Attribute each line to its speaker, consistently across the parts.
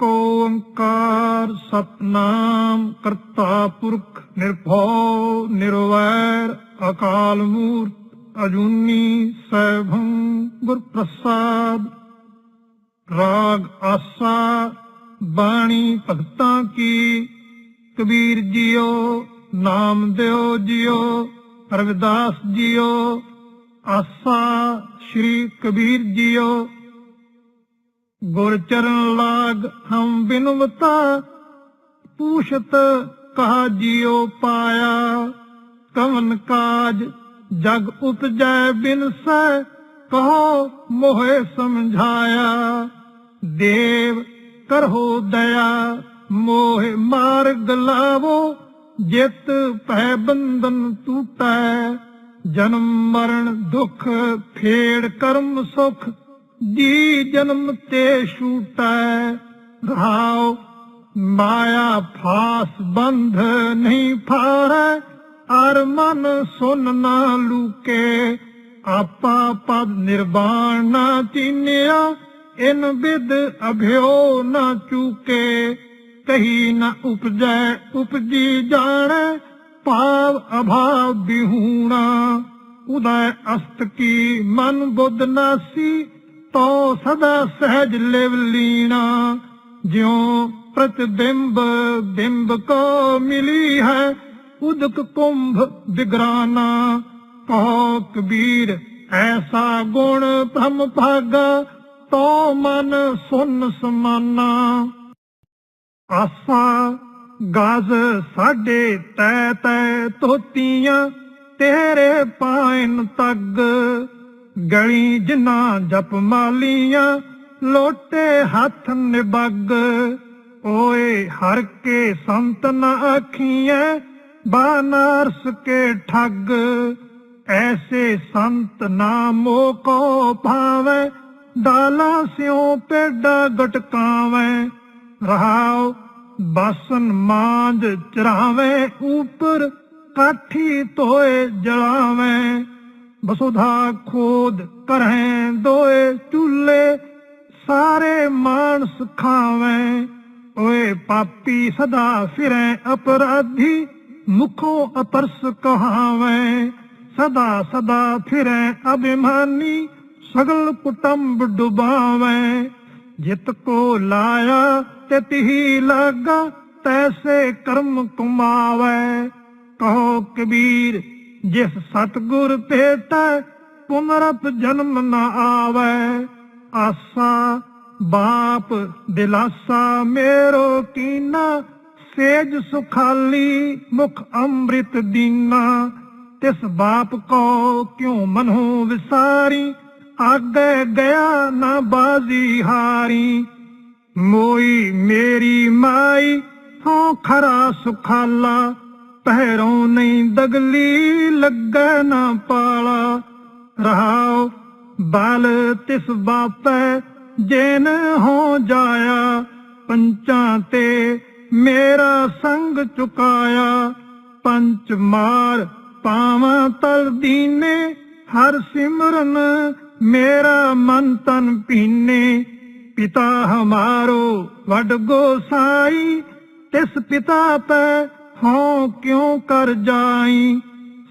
Speaker 1: ਇੱਕ ਓੰਕਾਰ ਸਤਨਾਮ ਕਰਤਾ ਪੁਰਖ ਨਿਰਭਉ ਨਿਰਵੈਰ ਅਕਾਲ ਮੂਰਤ ਅਜੂਨੀ ਸੈਭੰ ਗੁਰ ਪ੍ਰਸਾਦ ਰਾਗ ਆਸਾ ਬਾਣੀ ਭਗਤਾਂ ਕੀ, ਕਬੀਰ ਜੀਓ, ਨਾਮ ਦਿਓ ਜੀਓ, ਰਵਿਦਾਸ ਜੀਓ, ਆਸਾ ਸ਼੍ਰੀ ਕਬੀਰ ਜੀਓ। ਗੁਰ ਚਰਨ ਲਾਗ ਹਮ ਬਿਨਵਤਾ ਪੂਛਤ ਕਹਾ ਜੀਓ ਪਾਇਆ। ਕਵਨ ਕਾਜ ਜਗ ਉਪਜੈ ਬਿਨਸੈ ਕਹੋ ਮੋਹਿ ਸਮਝਾਇਆ। ਦੇਵ ਕਰੋ ਦਇਆ, ਮੋਹਿ ਮਾਰਗ ਲਾਵੋ, ਜਿਤ ਭੈ ਬੰਧਨ ਟੂਟੈ ਜਨਮ ਮਰਨ ਦੁਖ ਫੇੜ ਕਰਮ ਸੁਖ ਜੀ ਜਨਮ ਤੇ ਛੂਟੈ, ਰਹਾਉ ਮਾਇਆ ਫਾਸ ਬੰਧ ਨਹੀਂ ਫਾਰੈ ਅਰ ਮਨ ਸੁਨ ਨਾ ਲੂਕੇ, ਆਪਾ ਪਦ ਨਿਰਵਾਣ ਨਾ ਚੀਨਿਆ, ਇਨ ਵਿਦ ਅਭਿਓ ਨਾ ਚੂਕੇ, ਕਹੀ ਨਾ ਉਪਜੈ, ਉਪਜੀ ਜਾਣੈ, ਭਾਵ ਅਭਾਵ ਬਿਹੂਣਾ, ਉਦੈ ਅਸਤ ਕੀ ਮਨ ਬੁੱਧ ਨਾਸੀ ਤੋ ਸਦਾ ਸਹਿਜ ਲਿਵ ਲੀਣਾ, ਜਿਉ ਪ੍ਰਤਿਬਿੰਬ ਬਿੰਬ ਕੋ ਮਿਲੀ ਹੈ ਉਦਕ ਕੁੰਭ ਵਿਗਰਾਨਾ ਕਹੋ ਕਬੀਰ ਐਸਾ ਗੁਣ ਬ੍ਰਹਮ ਭਾਗਾ, ਤੋ ਮਨ ਸੁਨ ਸਮਾਨਾ। ਆਸਾ ਗਾਜ਼ ਸਾਡੇ ਤੈ ਤੈ ਤੋਤੀਆਂ ਤੇਰੇ ਪਾਇਨ ਤੱਗ ਗਲੀ ਜਿਨਾ ਜਪ ਮਾਲੀਆਂ, ਲੋਟੇ ਹੱਥ ਨਿਬੱਗ ਓਏ ਹਰ ਕੇ ਸੰਤ ਨਾ ਆਖੀਐ, ਬਾਨਾਰਸ ਕੇ ਠੱਗ। ਐਸੇ ਸੰਤ ਨਾਮੋ ਕੋ ਭਾਵੇ ਡਾਲਾ ਸਿਉ ਪੇਡਾ ਗਟਕਾਵੇਂ। ਰਹਾਉ ਬਾਸਨ ਮਾਂਜ ਚਰਾਵੇਂ, ਉਪਰ ਕਾਠੀ ਤੋਏ ਜਲਾਵੇ। ਵਸੁਧਾ ਖੋਦ ਕਰਹਿ ਦੋਏ ਚੁੱਲੇ, ਸਾਰੇ ਮਾਨਸ ਖਾਵੇਂ। ਓਏ ਪਾਪੀ ਸਦਾ ਫਿਰੈ ਅਪਰਾਧੀ, ਮੁਖੋਂ ਅਪਰਸ ਕਹਾਵੇਂ। ਸਦਾ ਸਦਾ ਫਿਰੈ ਅਭਿਮਾਨੀ, ਸਗਲ ਕੁਟੰਬ ਡੁਬਾਵੇਂ। ਜਿਤ ਕੋ ਲਾਇਆ ਤਿਤ ਹੀ ਲਾਗਾ, ਤੈਸੇ ਕਰਮ ਕਮਾਵੇ। ਕਹੋ ਕਬੀਰ ਜਿਸ ਸਤਗੁਰ ਭੇਟੈ ਪੁਨਰਪ ਜਨਮ ਨ ਆਵੇ। ਆਸਾ, ਬਾਪ, ਦਿਲਾਸਾ, ਮੇਰੋ ਕੀਨਾ, ਸੇਜ ਸੁਖਾਲੀ, ਮੁਖ ਅੰਮ੍ਰਿਤ ਦੀਨਾ। ਤਿਸ ਬਾਪ ਕੋ ਕਿਉ ਮਨੋ ਵਿਸਾਰੀ, ਆਗੇ ਗਿਆ ਨਾ ਬਾਜ਼ੀ ਹਾਰੀ। ਮੋਈ ਮੇਰੀ ਮਾਈ ਹੋ ਖਰਾ ਸੁਖਾਲਾ ਪਹਿਰੋਂ ਨਹੀਂ ਦਗਲੀ, ਲੱਗੇ ਨਾ ਪਾਲਾ। ਰਹਾਉ ਬਲ ਤਿਸ ਬਾਪੈ, ਜੇਨ ਹੋ ਜਾਇਆ, ਪੰਚਾਂ ਤੇ ਮੇਰਾ ਸੰਗ ਚੁਕਾਇਆ। ਪੰਚ ਮਾਰ ਪਾਵਾਂ ਤਲ ਦੀਨੇ, ਹਰ ਸਿਮਰਨ ਮੇਰਾ ਮਨ ਤਨ ਪੀਨੇ। ਪਿਤਾ ਹਮਾਰੋ, ਵੱਡ ਗੋਸਾਈ, ਤਿਸ ਪਿਤਾ ਪੈ ਹੋ ਕਿਉਂ ਕਰ ਜਾਈ?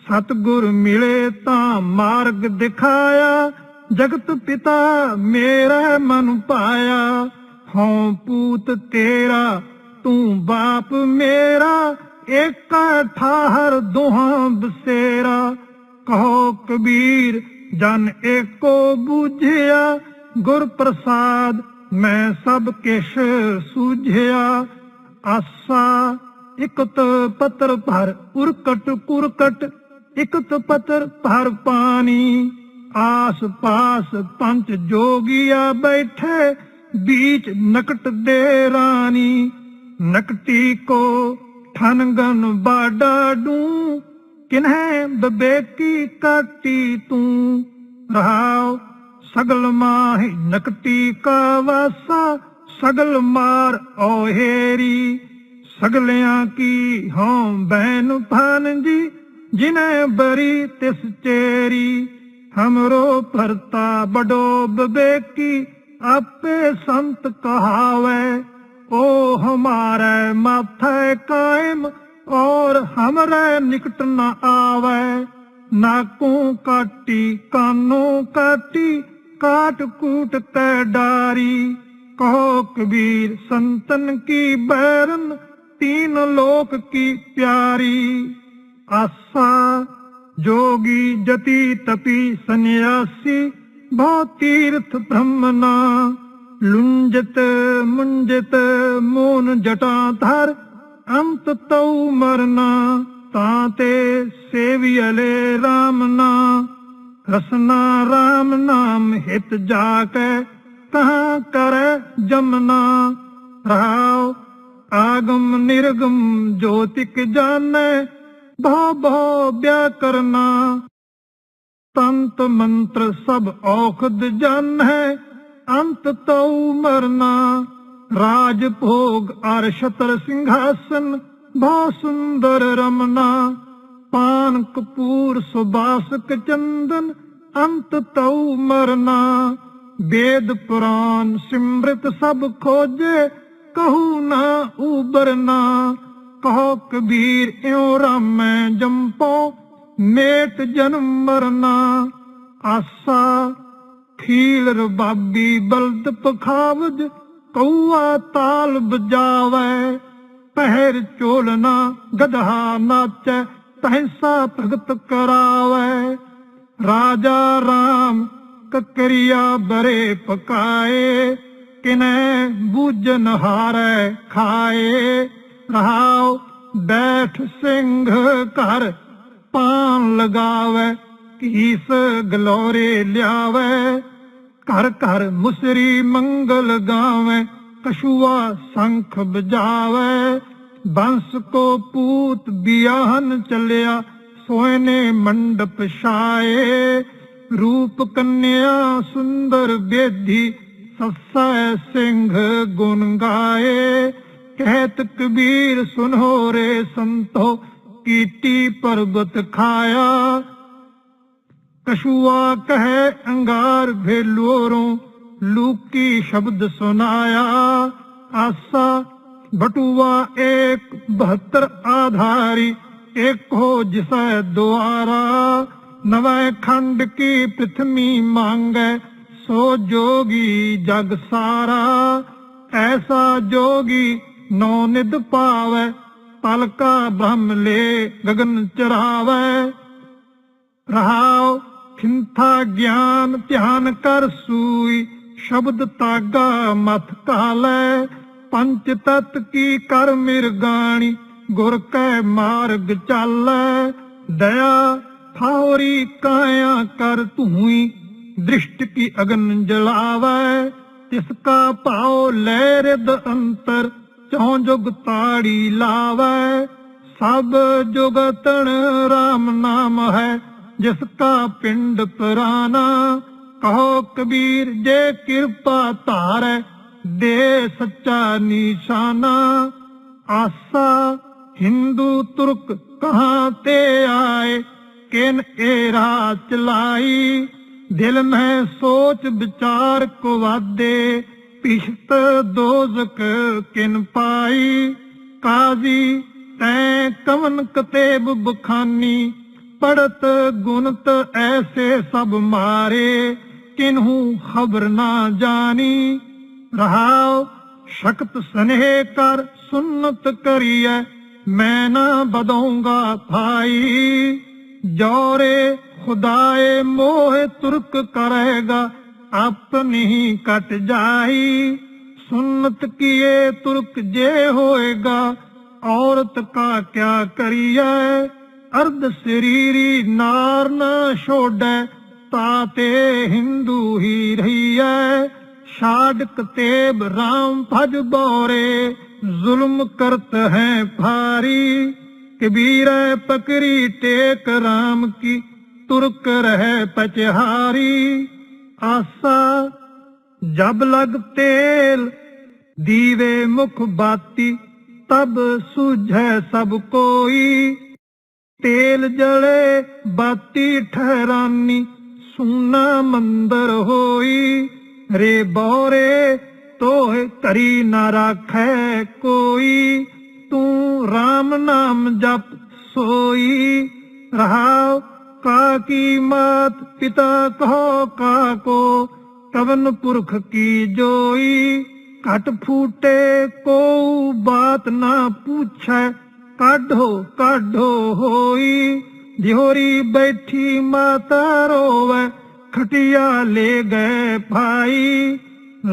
Speaker 1: ਸਤਗੁਰ ਮਿਲੇ ਤਾਂ ਮਾਰਗ ਦਿਖਾਇਆ, ਜਗਤ ਪਿਤਾ ਮੇਰਾ ਮਨ ਪਾਇਆ। ਹਉ ਪੂਤ ਤੇਰਾ, ਤੂੰ ਬਾਪ ਮੇਰਾ, ਏਕਾ ਠਾਹਰ ਦੋਹਾਂ ਬਸੇਰਾ। ਕਹੋ ਕਬੀਰ, ਜਨ ਏਕੋ ਬੂਝਿਆ, ਗੁਰ ਪ੍ਰਸਾਦ ਮੈਂ ਸਭ ਕਿਛ ਸੂਝਿਆ। ਆਸਾ ਇਕਤ ਪਤਰ ਭਰ ਉਰਕਟ ਕੁਰਕਟ ਇਕਤ ਪਤਰ ਭਰ ਪਾਣੀ ਆਸ ਪਾਸ ਪੰਜ ਜੋਗੀਆ ਬੈਠੇ बीच नकट दे रानी नकटी को ठनगन बाडा डू किन्हें बबेकी काटी तू रहाओ सगल माही नकटी का वासा सगल मार ओहेरी ਸਗਲਿਆਂ ਕੀ ਹਉ ਬਹਿਨ ਭਾਨ ਜੀ, ਜਿਨੈ ਬਰੀ ਤਿਸ ਚੇਰੀ। ਹਮਰੋ ਭਰਤਾ ਬਡੋ ਬਵੇਕੀ ਆਪੇ ਸੰਤ ਕਹਾਵੇ ਓ ਹਮਾਰੇ ਮਾਥੇ ਕਾਇਮ, ਔਰ ਹਮਰੇ ਨਿਕਟ ਨਾ ਆਵੇ। ਨਾਕੂ ਕਾਟੀ, ਕਾਨੂ ਕਾਟੀ, ਕਾਟ ਕੂਟ ਤੇ ਡਾਰੀ। ਕਹੋ ਕਬੀਰ ਸੰਤਨ ਕੀ ਬੈਰਨ ਤੀਨ ਲੋਕ ਕੀ ਪਿਆਰੀ? ਆਸਾ ਜੋਗੀ ਜਤੀ ਤਪੀ ਸੰਿਆਸੀ ਬਹੁ ਤੀਰਥ ਬ੍ਰਹਮਨਾ। ਲੁੰਜਤ ਮੁੰਜਤ ਮੋਨ ਜਟਾ ਧਰ, ਅੰਤ ਤਉ ਮਰਨਾ, ਤਾਂ ਤੇ ਸੇਵਿਅਲੇ RAM ਨਾ ਰਸਨਾ RAM ਨਾਮ ਹਿਤ ਜਾ ਕੇ ਕਹਾ ਕਰ ਜਮਨਾ। ਰਹਾਉ ਆਗਮ ਨਿਰਗਮ ਜੋਤਿਕ ਜਾਣੈ ਭਾ ਭਾ ਵਿਆਕਰਨਾ ਤੰਤ ਮੰਤਰ ਸਭ ਔਖਦ ਜਾਣੈ, ਅੰਤ ਤਉ ਮਰਨਾ। ਰਾਜ ਭੋਗ ਅਰ ਛਤਰ ਸਿੰਘਾਸਨ, ਬਾ ਸੁੰਦਰ ਰਮਨਾ। ਪਾਨ ਕਪੂਰ ਸੁਬਾਸਕ ਚੰਦਨ, ਅੰਤ ਤਉ ਮਰਨਾ। ਵੇਦ ਪੁਰਾਨ ਸਿਮ੍ਰਿਤ ਸਭ ਖੋਜੇ ਕਹੂ ਨਾ ਉਬਰਨਾ ਕਹੋ ਕਬੀਰ, ਇਉ ਰਾਮੈ ਜੰਪੋ। ਮੇਟ ਜਨਮ ਮਰਨਾ। ਆਸਾ ਖੀਲ ਰਬਾਬੀ ਬਲਦ ਪਖਾਵਜ ਕਉਆ ਤਾਲ ਬਜਾਵੇ। ਪਹਿਰ ਚੋਲਨਾ ਗਧਾ ਨਾਚੈ ਤਹਿਸਾ ਭਗਤ ਕਰਾਵੇ। ਰਾਜਾ ਰਾਮ ਕਕਰੀਆ ਬਰੇ ਪਕਾਏ। ਕਿਨੈ ਬੂਜਨ ਹਾਰੈ ਖਾਏ, ਰਹਾਉ ਬੈਠ ਸਿੰਘ ਘਰ ਪਾਨ ਲਗਾਵੇ, ਕੀਸ ਗਲੋਰੇ ਲਿਆਵੇ। ਘਰ ਘਰ ਮੁਸਰੀ ਮੰਗਲ ਗਾਵੇ ਕਸ਼ੂਆ ਸੰਖ ਬਜਾਵੇ। ਬੰਸ ਕੋ ਪੂਤ ਬਿਆਹਨ ਚੱਲਿਆ, ਸੋਇਨੇ ਮੰਡਪ ਛਾਏ। ਰੂਪ ਕੰਨਿਆ ਸੁੰਦਰ ਬੇਦੀ ਸੱਸੈ ਸਿੰਘ ਗੁਣ ਗਾਏ। ਕਹਿਤ ਕਬੀਰ ਸੁਨੋ ਰੇ ਸੰਤੋ, ਕੀਟੀ ਪਰਬਤ ਖਾਇਆ। ਕਸ਼ੂਆ ਕਹੇ ਅੰਗਾਰ ਭੇਲੋਰੋਂ ਲੂਕੀ ਸ਼ਬਦ ਸੁਨਾਇਆ। ਆਸਾ ਬਟੂਆ ਏਕ 72 ਆਧਾਰੀ, ਏਕ ਹੋ ਜਿਸੈ ਦੁਆਰਾ। ਨਵੈ ਖੰਡ ਕੀ ਪ੍ਰਥਮੀ ਮੰਗੈ ਸੋ ਜੋਗੀ ਜਗ ਸਾਰਾ, ਐਸਾ ਜੋਗੀ ਨੋ ਨਿਦ ਪਾਵੈ, ਪਲਕਾ ਬ੍ਰਹਮ ਲੈ ਗਗਨ ਚਰਾਵੈ ਰਹਾਉ ਖਿੰਥਾ ਗਿਆਨ, ਧਿਆਨ ਕਰ ਸੂਈ, ਸ਼ਬਦ ਤਾਗਾ ਮਤ ਕਾਲੈ ਪੰਚ ਤਤ ਕੀ ਕਰ ਮਿਰਗਾਣੀ ਗੁਰ ਕੈ ਮਾਰਗ ਚਾਲੈ। ਦਇਆ ਥਾਉਰੀ ਕਾਇਆ ਕਰ ਤੂਈ ਦ੍ਰਿਸ਼ਟ ਕੀ ਅਗਨ ਜਲਾਵੈ, ਤਿਸ ਕਾ ਭਾਉ ਲੈ ਚੌ ਜੁਗ ਤਾੜੀ ਲਾਵੈ। ਸਭ ਜੁਗਤਣ RAM ਨਾਮ ਹੈ, ਜਿਸ ਕਾ ਪਿੰਡ ਪੁਰਾਨਾ ਕਹੋ ਕਬੀਰ, ਜੇ ਕਿਰਪਾ ਧਾਰੈ, ਦੇ ਸੱਚਾ ਨਿਸ਼ਾਨਾ। ਆਸਾ, ਹਿੰਦੂ ਤੁਰਕ ਕਹਾਂ ਤੇ ਆਏ, ਕਿਨ ਇਹ ਰਾਹ ਚਲਾਈ? ਦਿਲ ਮੈਂ ਸੋਚ ਵਿਚਾਰ ਕੋ ਵਾਦੇ ਪਿਸ਼ਤ ਦੋਜ਼ਕ ਕਿਨ ਪਾਈ। ਕਾਜ਼ੀ, ਤੈ ਕਵਨ ਕਤੇਬ ਬਖਾਨੀ, ਪੜਤ ਗੁਣਤ ਐਸੇ ਸਭ ਮਾਰੇ, ਕਿਨਹੂ ਖਬਰ ਨਾ ਜਾਣੀ। ਰਹਾਉ, ਸ਼ਕਤ ਸਨੇਹ ਕਰ ਸੁਨਤ ਕਰੀਐ, ਮੈਂ ਨਾ ਬਦਊਂਗਾ ਭਾਈ। ਜੋਰੇ ਖੁਦਾਏ ਮੋਹ ਤੁਰਕ ਕਰੇਗਾ ਆਪਨੀ ਕਟ ਜਾਈ। ਸੁਨਤ ਕੀਏ ਤੁਰਕ ਜੇ ਹੋਏਗਾ, ਔਰਤ ਕਾ ਕਿਆ ਕਰੀਐ? ਅਰਧ ਸਰੀਰੀ ਨਾਰ ਨਾ ਛੋੜੈ ਤਾਤੇ ਹਿੰਦੂ ਹੀ ਰਹੀਐ। ਛਾੜ ਕਤੇਬ ਰਾਮ ਭਜ ਬੋਰੇ, ਜ਼ੁਲਮ ਕਰਤ ਹੈ ਭਾਰੀ। ਕਬੀਰ ਪਕਰੀ ਟੇਕ ਰਾਮ ਕੀ ਤੁਰਕ ਰਹਿ ਪਚਹਾਰੀ, ਆਸਾ ਜਬ ਲਗ ਤੇਲ, ਦੀਵੇ ਮੁਖ ਬਾਤੀ, ਤਬ ਸੁਝੈ ਸਭ ਕੋਈ। ਤੇਲ ਜਲੇ ਬਾਤੀ ਠਹਿਰਾਨੀ, ਸੁਨਾ ਮੰਦਰ ਹੋਈ। ਰੇ ਬੋਰੇ ਤੋਹਿ ਧਰੀ ਨਾ ਰਾਖੈ ਕੋਈ। ਤੂੰ RAM ਨਾਮ ਜਪ ਸੋਈ, ਰਹਾਉ ਕਾ ਕੀ ਮਾਤ ਪਿਤਾ ਕਹੋ ਕਾ ਕੋ ਕਵਨ ਪੁਰਖ ਕੀ ਜੋਈ, ਘਟ ਫੂਟੇ ਕੋ ਬਾਤ ਨਾ ਪੁੱਛੈ, ਕਾਢੋ ਕਾਢੋ ਹੋਈ। ਜਿਹੋਰੀ ਬੈਠੀ ਮਾਤਾ ਰੋਵੇ, ਖਟਿਆ ਲੈ ਗਏ ਭਾਈ।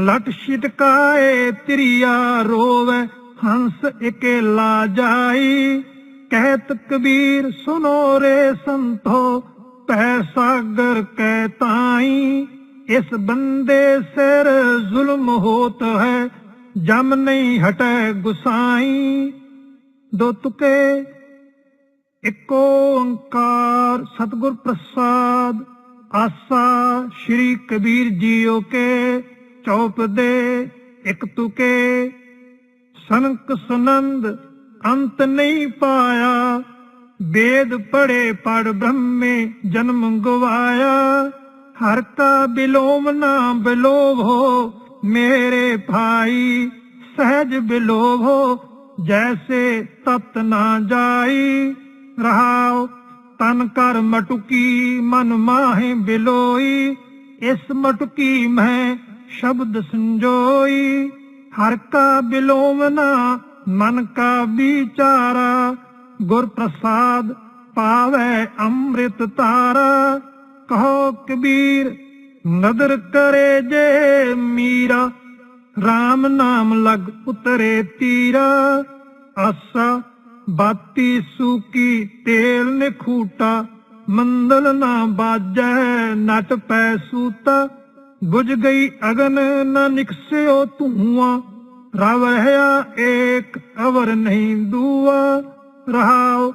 Speaker 1: ਲਟ ਛਿਟਕਾਏ ਤ੍ਰਿਆ ਰੋਵੇ, ਹੰਸ ਇਕੇਲਾ ਜਾਈ। ਕਹਿਤ ਕਬੀਰ ਸੁਨੋ ਰੇ ਸੰਤੋ ਪੈ ਸਾਗਰ ਕਹਿ ਤਾਈ। ਇਸ ਬੰਦੇ ਸਿਰ ਜ਼ੁਲਮ ਹੋਤ ਹੈ, ਜਮ ਨਹੀਂ ਹਟੈ ਗੁਸਾਈ। ਦੋ ਇੱਕ ਓੰਕਾਰ ਸਤਿਗੁਰ ਪ੍ਰਸਾਦ, ਆਸਾ ਸ਼੍ਰੀ ਕਬੀਰ ਜੀਓ ਕੇ ਚੌਪ ਦੇ ਇੱਕ ਤੁਕੇ। ਸਨਕ ਸੁਨੰਦ ਅੰਤ ਨਹੀਂ ਪਾਇਆ। ਵੇਦ ਪੜੇ ਪੜ ਬ੍ਰਹਮੇ, ਜਨਮ ਗਵਾਇਆ। ਹਰ ਕਾ ਬਿਲੋਮ ਨਾ ਬਿਲੋਭੋ, ਮੇਰੇ ਭਾਈ ਸਹਿਜ ਬਿਲੋਭੋ, ਜੈਸੇ ਤਤ ਨਾ ਜਾਈ। ਰਹਾਉ, ਤਨ ਕਰ ਮਟੁਕੀ, ਮਨ ਮਾਹੇ ਬਿਲੋਈ। ਇਸ ਮਟੁਕੀ ਮੈਂ ਸ਼ਬਦ ਸੰਜੋਈ। ਹਰ ਕਾ ਬਿਲੋਮ ਨਾ ਮਨ ਕਾ ਵਿਚਾਰਾ ਗੁਰ ਪ੍ਰਸਾਦ ਪਾਵੇ ਅੰਮ੍ਰਿਤ ਤਾਰਾ ਕਹੋ ਕਬੀਰ, ਨਦਰ ਕਰੇ ਜੇ ਮੀਰਾ। RAM ਨਾਮ ਲਗ ਉਤਰੇ ਤੀਰਾ। ਆਸਾ ਬਾਤੀ ਸੂਕੀ ਤੇਲ ਨਿਖੂਟਾ। ਮੰਦਲ ਨਾ ਬਾਜੈ, ਨਟ ਪੈ ਸੂਤਾ। ਬੁਝ ਗਈ ਅਗਨ ਨਾ ਨਿਕਸਿਓ ਧੂਆਂ। ਰਵ ਰਹਾ ਏਕ ਅਵਰ ਨਹੀਂ ਦੂਆ, ਰਹਾਉ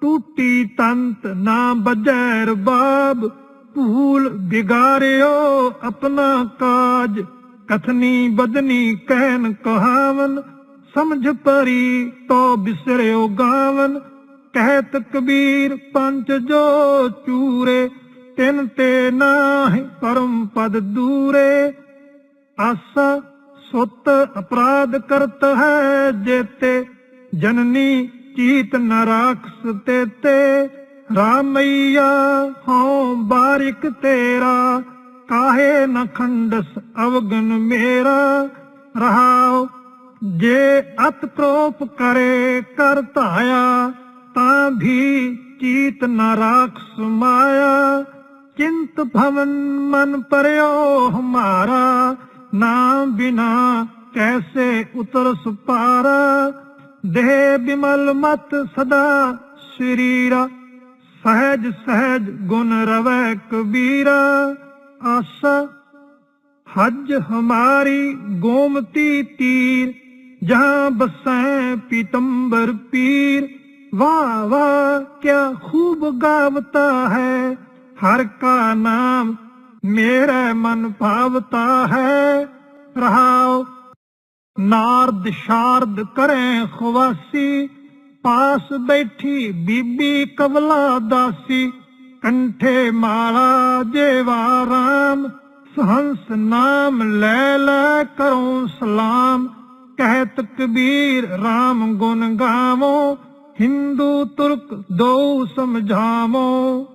Speaker 1: ਟੂਟੀ ਤੰਤ ਨਾ ਬਜੈ ਰਬਾਬ ਭੂਲ ਬਿਗਾਰਿਓ ਆਪਣਾ ਕਾਜ, ਕਥਨੀ ਬਦਨੀ ਕਹਿਨ ਕਹਾਵਨ, ਸਮਝ ਪਰੀ ਤੋ ਬਿਸਰਿਓ ਗਾਵਨ, ਕਹਿਤ ਕਬੀਰ ਪੰਚ ਜੋ ਚੂਰੇ, ਤਿਨ ਤੇ ਨਾਹਿ ਪਰਮ ਪਦ ਦੂਰੇ, ਆਸਾ ਸੁਤ ਅਪਰਾਧ ਕਰਤ ਹੈ ਜੇਤੇ, ਜਨਨੀ ਚੀਤ ਨ ਰਾਖਸ ਤੇਤੇ। ਰਾਮਈਆ, ਹਉ ਬਾਰਿਕ ਤੇਰਾ, ਕਾਹੇ ਨ ਖੰਡਸ ਅਵਗਨ ਮੇਰਾ। ਰਹਾਉ, ਜੇ ਅਤ ਪ੍ਰੋਪ ਕਰੇ ਕਰ ਧਾਇਆ, ਤਾਂ ਵੀ ਚੀਤ ਨ ਰਾਖਸ ਮਾਇਆ। ਚਿੰਤ ਭਵਨ ਮਨ ਪਰਿਓ ਹਮਾਰਾ ਨਾਮ ਬਿਨਾ ਕੈਸੇ ਉਤਰ ਸੁਪਾਰਾ ਦੇਹ ਬਿਮਲ ਮਤ ਸਦਾ ਸ਼ਰੀਰਾ ਸਹਿਜ ਸਹਿਜ ਗੁਣ ਰਵੈ ਕਬੀਰਾ ਆਸਾ ਹਜ ਹਮਾਰੀ ਗੋਮਤੀ ਤੀਰ ਜਹਾਂ ਬਸੈ ਪੀਤੰਬਰ ਪੀਰ ਵਾਹ ਵਾਹ ਕਿਆ ਖੂਬ ਗਾਵਤਾ ਹੈ ਹਰ ਕਾ ਨਾਮ ਮੇਰਾ ਮਨ ਭਾਵਤਾ ਹੈ। ਰਹਾਉ, ਨਾਰਦ ਸ਼ਾਰਦ ਕਰੇ ਖਵਾਸੀ। ਪਾਸ ਬੈਠੀ ਬੀਬੀ ਕਵਲਾ ਦਾਸੀ। ਕੰਠੇ ਮਾਲਾ ਜੇਵਾ ਰਾਮ, ਸਹੰਸ ਨਾਮ ਲੈ ਲੈ ਕਰੋ ਸਲਾਮ। ਕਹਿਤ ਕਬੀਰ RAM ਗੁਣ ਗਾਵੋ, ਹਿੰਦੂ ਤੁਰਕ ਦੋ ਸਮਝਾਵੋ।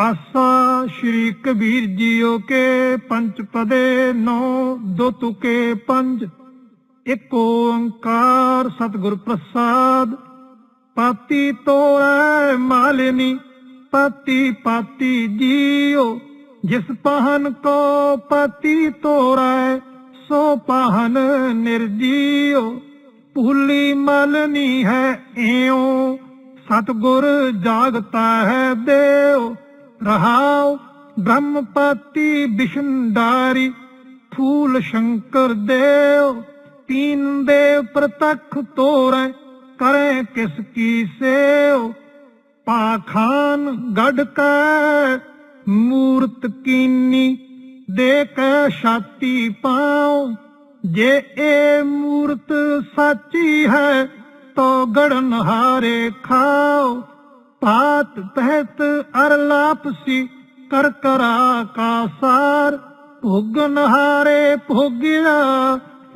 Speaker 1: ਆਸਾ ਸ਼੍ਰੀ ਕਬੀਰ ਜੀਓ ਕੇ ਪੰਜ ਪਦੇ, ਨੌ ਦੋ ਤੁਕੇ ਪੰਜ। ਇੱਕ ਓੰਕਾਰ ਸਤਿਗੁਰ ਪ੍ਰਸਾਦ, ਪਾਤੀ ਤੋੜੈ ਮਾਲਿਨੀ, ਪਤੀ ਪਾਤੀ ਜੀਓ। ਜਿਸ ਪਹਨ ਕੋ ਪਤੀ ਤੋੜੈ ਸੋ ਪਾਹਨ ਨਿਰਜੀਓ। ਭੁੱਲੀ ਮਲਨੀ ਹੈ ਏਉ ਸਤਗੁਰ ਜਾਗਤਾ ਹੈ ਦੇਉ ਰਹਾਉ ਬ੍ਰਹਮਪਤੀ ਵਿਸ਼ਨਦਾਰੀ ਫੂਲ ਸ਼ੰਕਰ ਦੇਵ ਤੀਨ ਦੇ ਪ੍ਰਤੱਖ ਤੋਰੈ, ਕਰੇ ਕਿਸ ਕੀ ਸੇਉ। ਪਾਖਾਨ ਗੜ ਕੈ, ਮੂਰਤ ਕੀਨੀ ਦੇ ਕੈ ਛਾਤੀ ਪਾਉ। ਜੇ ਇਹ ਮੂਰਤ ਸਾਚੀ ਹੈ, ਤੋ ਗੜਨ ਹਾਰੇ ਖਾਓ ਪਾਤ ਤਹਿਤ ਅਰਲਾਪਸੀ ਕਰ ਕਰਾ ਕਾਸਾਰ ਭੁਗਨ ਹਾਰੇ ਭੋਗਿਆ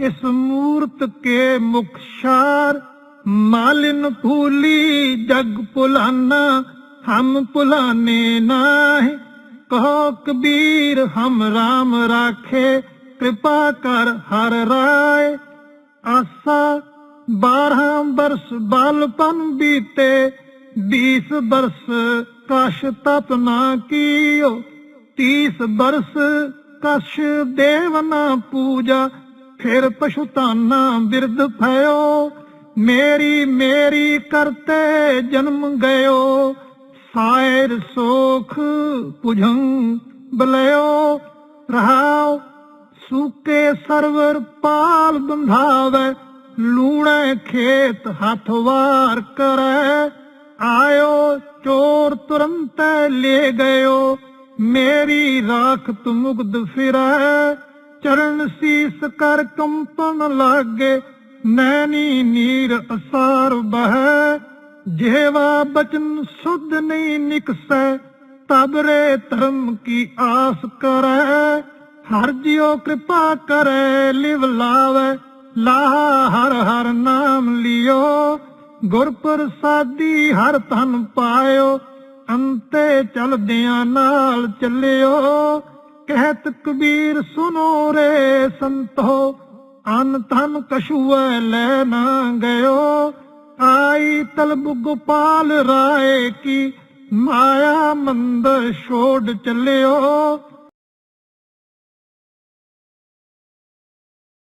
Speaker 1: ਇਸ ਮੂਰਤ ਕੇ ਮੁਖਸ਼ਾਰ ਮਾਲਿਨ ਫੂਲੀ ਜਗ ਪੁਲਾਨਾ, ਹਮ ਪੁਲਾਨੇ ਨਾਹੀ। ਕਹੋ ਕਬੀਰ, ਹਮ ਰਾਮ ਰਾਖੇ, ਕਿਰਪਾ ਕਰ ਹਰ ਰਾਏ। ਆਸਾ ਬਾਰਾਂ ਬਰਸ ਬਾਲਪਨ ਬੀਤੇ बीस वर्ष कश तप ना कियो तीस वर्ष कश देव ना पूजा फिर पशुताना बिरद भयो मेरी मेरी करते जन्म गयो सायर सोख पुझं बलयो रहाओ सूके सरवर पाल बंधावे लूणे खेत हथ वार करे ਆਇਓ, ਚੋਰ ਤੁਰੰਤ ਲੈ ਗਇਓ। ਮੇਰੀ ਰਾਖ ਤੁਮਗਦ ਫਿਰੈ। ਚਰਨ ਸੀਸ ਕਰ ਕੰਪਨ ਲਾਗੇ। ਨੈਣੀ ਨੀਰ ਅਸਾਰ ਬਹਿ। ਜਿਹਵਾ ਬਚਨ ਸੁਧ ਨਹੀਂ ਨਿਕਸੈ, ਤਬ ਰੇ ਧਰਮ ਕੀ ਆਸ ਕਰੈ। ਹਰ ਜਿਉ ਕਿਰਪਾ ਕਰੈ, ਲਿਵ ਲਾਵੇ। ਲਾਹ ਹਰ ਹਰ ਨਾ ਗੁਰ ਪ੍ਰਸਾਦੀ ਹਰ ਧਨ ਪਾਇਓ, ਅੰਤੇ ਚਲਦਿਆਂ ਨਾਲ ਚੱਲਿਓ। ਕਹਿਤ ਕਬੀਰ ਸੁਨੋ ਰੇ ਸੰਤੋ, ਅਨ ਧਨ ਕਛੂਐ ਲੈ ਨਾ ਗਇਓ। ਆਈ ਤਲਬ ਗੋਪਾਲ ਰਾਏ ਕੀ, ਮਾਇਆ ਮੰਦਰ ਛੋੜ ਚੱਲਿਓ।